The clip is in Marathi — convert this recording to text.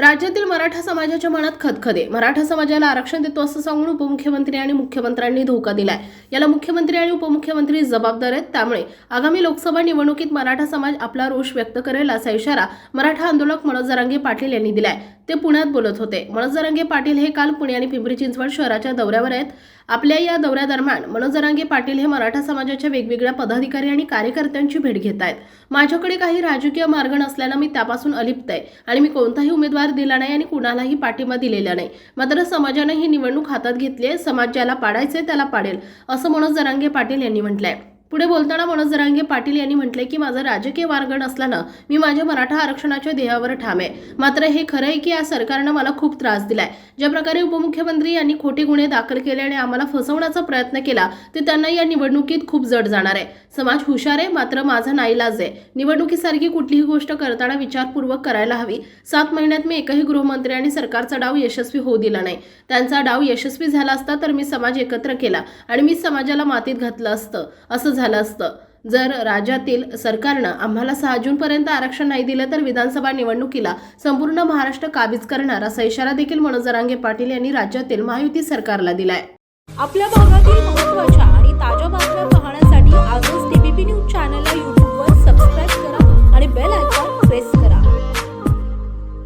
राज्यातील मराठा समाजाच्या मनात खदखदे. मराठा समाजाला आरक्षण देतो असं सांगून उपमुख्यमंत्री आणि मुख्यमंत्र्यांनी धोका दिलाय. याला मुख्यमंत्री आणि उपमुख्यमंत्री जबाबदार आहेत. त्यामुळे आगामी लोकसभा निवडणुकीत मराठा समाज आपला रोष व्यक्त करेल असा इशारा मराठा आंदोलक मनोज जरांगे पाटील यांनी दिलाय. ते पुण्यात बोलत होते. मनोज जरांगे पाटील हे काल पुणे आणि पिंपरी चिंचवड शहराच्या दौऱ्यावर आहेत. आपल्या या दौऱ्यादरम्यान मनोज जरांगे पाटील हे मराठा समाजाच्या वेगवेगळ्या पदाधिकारी आणि कार्यकर्त्यांची भेट घेत आहेत माझ्याकडे काही राजकीय मार्ग नसल्यानं मी त्यापासून अलिप्त आहे आणि मी कोणताही उमेदवार दिला नाही आणि कुणालाही पाठिंबा दिलेला नाही. मात्र समाजाने ही निवडणूक हातात घेतली आहे. समाज ज्याला पाडायचंय त्याला पाडेल असं मनोज जरांगे पाटील यांनी म्हटलंय. पुढे बोलताना मनोज जरांगे पाटील यांनी म्हटलंय की माझा राजकीय मार्गण असल्यानं मी माझ्या मराठा आरक्षणाच्या ध्येयावर ठाम आहे. मात्र हे खरं आहे की या सरकारनं मला खूप त्रास दिलाय. ज्या प्रकारे उपमुख्यमंत्री यांनी खोटे गुन्हे दाखल केले आणि आम्हाला फसवण्याचा प्रयत्न केला ते त्यांना या निवडणुकीत खूप जड जाणार आहे. समाज हुशार आहे मात्र माझा नाईलाज आहे. निवडणुकीसारखी कुठलीही गोष्ट करताना विचारपूर्वक करायला हवी. सात महिन्यात मी एकही गृहमंत्री आणि सरकारचा डाव यशस्वी होऊ दिला नाही. त्यांचा डाव यशस्वी झाला असता तर मी समाज एकत्र केला आणि मी समाजाला मातीत घातलं असतं. असं झालं असतं. जर राज्यातील सरकारनं आम्हाला सहा जूनपर्यंत आरक्षण नाही दिलं तर विधानसभा निवडणुकीला संपूर्ण महाराष्ट्र काबीज करणार असा इशारा देखील मनोज जरांगे पाटील यांनी राज्यातील महायुती सरकारला दिलाय. आपल्या भागातील